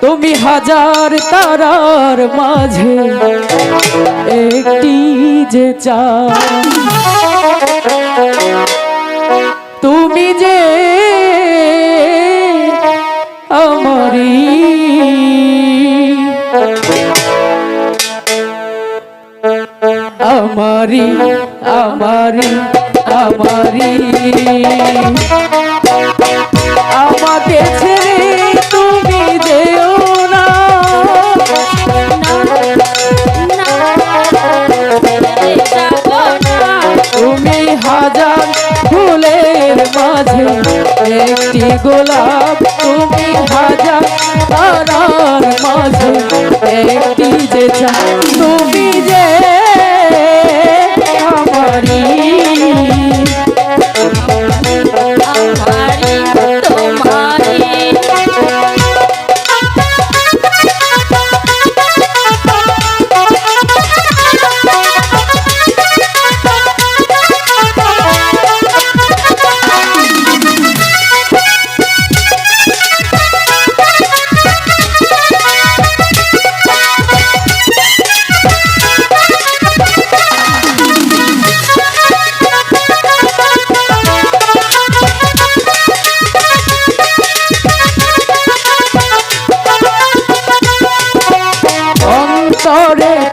তুমি হাজার তারার মাঝে একটি যে তুমি যে আমারি আমারি আমারি আমারি হাজার ফুলের মাঝে একটি গোলাপ তুমি হাজার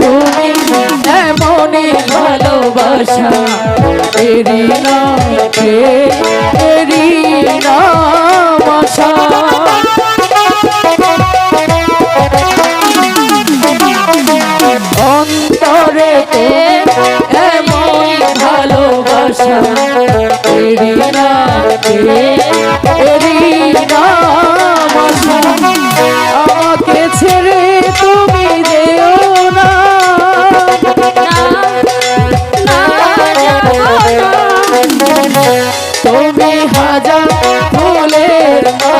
তুমি এমনই ভালোবাসা এরি না এরি না আশা।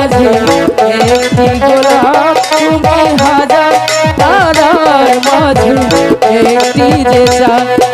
মাঝে একটি গোলাপ তুমি হাজার তারার মাঝে একটি যে চাঁদ